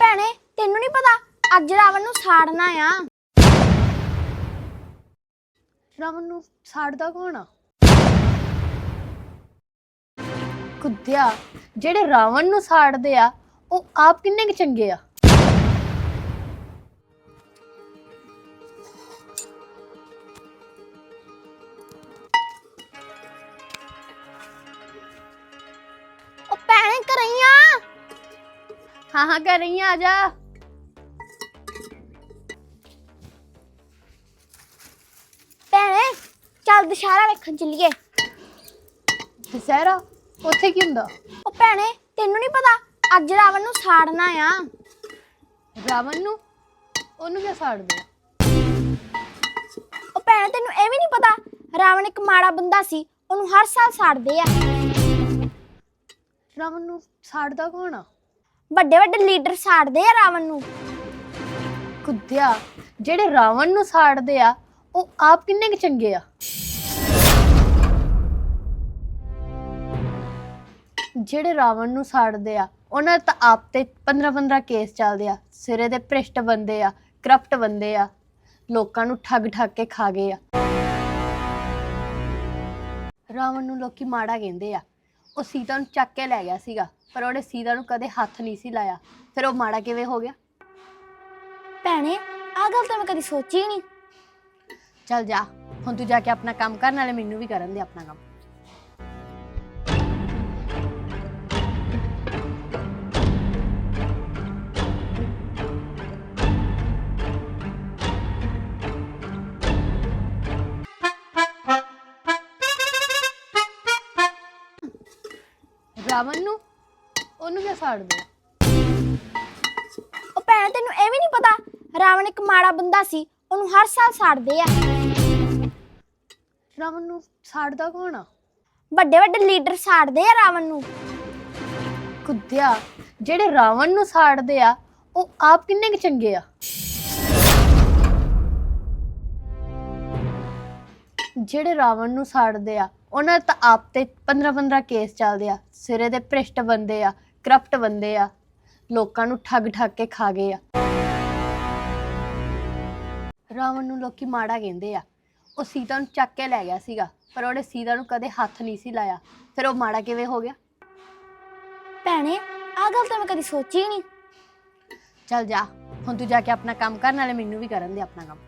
ਭੈਣੇ ਤੈਨੂੰ ਨਹੀਂ ਪਤਾ ਅੱਜ ਰਾਵਣ ਨੂੰ ਸਾੜਨਾ ਆ। ਰਾਵਣ ਨੂੰ ਸਾੜਦਾ ਕੌਣ ਆ? ਕੁੱਦਿਆ ਜਿਹੜੇ ਰਾਵਣ ਨੂੰ ਸਾੜਦੇ ਆ ਉਹ ਆਪ ਕਿੰਨੇ ਕੁ ਚੰਗੇ ਆ? ਉਹ ਭੈਣੇ ਕਰਈਆਂ ਹਾਂ ਹਾਂ ਕਰ ਰਹੀ ਆ ਜਾ। ਭੈਣੇ ਚੱਲ ਦੁਸ਼ਹਿਰਾ ਵੇਖਣ ਚੱਲੀਏ। ਦਸਹਿਰਾ? ਉੱਥੇ ਕੀ ਹੁੰਦਾ? ਉਹ ਭੈਣੇ ਤੈਨੂੰ ਨਹੀਂ ਪਤਾ ਅੱਜ ਰਾਵਣ ਨੂੰ ਸਾੜਨਾ ਆ। ਰਾਵਣ ਨੂੰ? ਉਹਨੂੰ ਕਿਉਂ ਸਾੜਦੇ ਆ? ਉਹ ਭੈਣੇ ਤੈਨੂੰ ਇਹ ਵੀ ਨਹੀਂ ਪਤਾ ਰਾਵਣ ਇੱਕ ਮਾੜਾ ਬੰਦਾ ਸੀ ਉਹਨੂੰ ਹਰ ਸਾਲ ਸਾੜਦੇ ਆ। ਰਾਵਣ ਨੂੰ ਸਾੜਦਾ ਕੌਣ ਆ? ਵੱਡੇ ਵੱਡੇ ਲੀਡਰ ਸਾੜਦੇ ਆ ਰਾਵਣ ਨੂੰ। ਕੁੱਦਿਆ ਜਿਹੜੇ ਰਾਵਣ ਨੂੰ ਸਾੜਦੇ ਆ, ਉਹ ਆਪ ਕਿੰਨੇ ਕੁ ਚੰਗੇ ਆ? ਜਿਹੜੇ ਰਾਵਣ ਨੂੰ ਸਾੜਦੇ ਆ, ਉਹਨਾਂ ਦੇ ਤਾਂ ਆਪ ਤੇ 15-15 ਕੇਸ ਚੱਲਦੇ ਆ। ਸਿਰੇ ਦੇ ਭ੍ਰਿਸ਼ਟ ਬੰਦੇ ਆ, ਕਰਪਟ ਬੰਦੇ ਆ। ਲੋਕਾਂ ਨੂੰ ਠੱਗ ਠੱਗ ਕੇ ਖਾ ਗਏ ਆ। ਰਾਵਣ ਨੂੰ ਲੋਕੀ ਮਾੜਾ ਕਹਿੰਦੇ ਆ। ਉਹ ਸੀਤਾ ਨੂੰ ਚੱਕ ਕੇ ਲੈ ਗਿਆ ਸੀਗਾ ਪਰ ਉਹਨੇ ਸੀਤਾ ਨੂੰ ਕਦੇ ਹੱਥ ਨਹੀਂ ਸੀ ਲਾਇਆ। ਫਿਰ ਉਹ ਮਾੜਾ ਕਿਵੇਂ ਹੋ ਗਿਆ? ਭੈਣੇ ਆ ਗੱਲ ਤਾਂ ਮੈਂ ਕਦੀ ਸੋਚੀ ਨਹੀਂ ਚੱਲ ਜਾ ਹੁਣ ਤੂੰ ਜਾ ਕੇ ਆਪਣਾ ਕੰਮ ਕਰ ਨਾਲੇ ਮੈਨੂੰ ਵੀ ਕਰਨ ਦੇ ਆਪਣਾ ਕੰਮ। ਰਾਵਣ ਨੂੰ? ਉਹਨੂੰ ਕਿਉਂ ਸਾੜਦੇ ਆ ਉਹ ਭੈਣੇ ਤੈਨੂੰ ਇਹ ਵੀ ਨਹੀਂ ਪਤਾ ਰਾਵਣ ਇੱਕ ਮਾੜਾ ਬੰਦਾ ਸੀ ਉਹਨੂੰ ਹਰ ਸਾਲ ਸਾੜਦੇ ਆ। ਰਾਵਣ ਨੂੰ ਸਾੜਦਾ ਕੌਣ ਆ? ਵੱਡੇ ਵੱਡੇ ਲੀਡਰ ਸਾੜਦੇ ਆ ਰਾਵਣ ਨੂੰ। ਕੁੱਦਿਆ ਜਿਹੜੇ ਰਾਵਣ ਨੂੰ ਸਾੜਦੇ ਆ ਉਹ ਆਪ ਕਿੰਨੇ ਕੁ ਚੰਗੇ ਆ? ਜਿਹੜੇ ਰਾਵਣ ਨੂੰ ਸਾੜਦੇ ਆ ਉਹਨਾਂ ਦੇ ਤਾਂ ਆਪ ਤੇ 15-15 ਕੇਸ ਚੱਲਦੇ ਆ। ਸਿਰੇ ਦੇ ਭ੍ਰਿਸ਼ਟ ਬੰਦੇ ਆ ਕਰਪਟ ਬੰਦੇ ਆ। ਲੋਕਾਂ ਨੂੰ ਠੱਗ ਠੱਗ ਕੇ ਖਾ ਗਏ ਆ। ਰਾਵਣ ਨੂੰ ਲੋਕੀ ਮਾੜਾ ਕਹਿੰਦੇ ਆ। ਉਹ ਸੀਤਾ ਨੂੰ ਚੱਕ ਕੇ ਲੈ ਗਿਆ ਸੀਗਾ ਪਰ ਉਹਨੇ ਸੀਤਾ ਨੂੰ ਕਦੇ ਹੱਥ ਨਹੀਂ ਸੀ ਲਾਇਆ। ਫਿਰ ਉਹ ਮਾੜਾ ਕਿਵੇਂ ਹੋ ਗਿਆ? ਭੈਣੇ ਆ ਗੱਲ ਤਾਂ ਮੈਂ ਕਦੀ ਸੋਚੀ ਨਹੀਂ ਚੱਲ ਜਾ ਹੁਣ ਤੂੰ ਜਾ ਕੇ ਆਪਣਾ ਕੰਮ ਕਰ ਨਾਲੇ ਮੈਨੂੰ ਵੀ ਕਰਨ ਦੇ ਆਪਣਾ ਕੰਮ।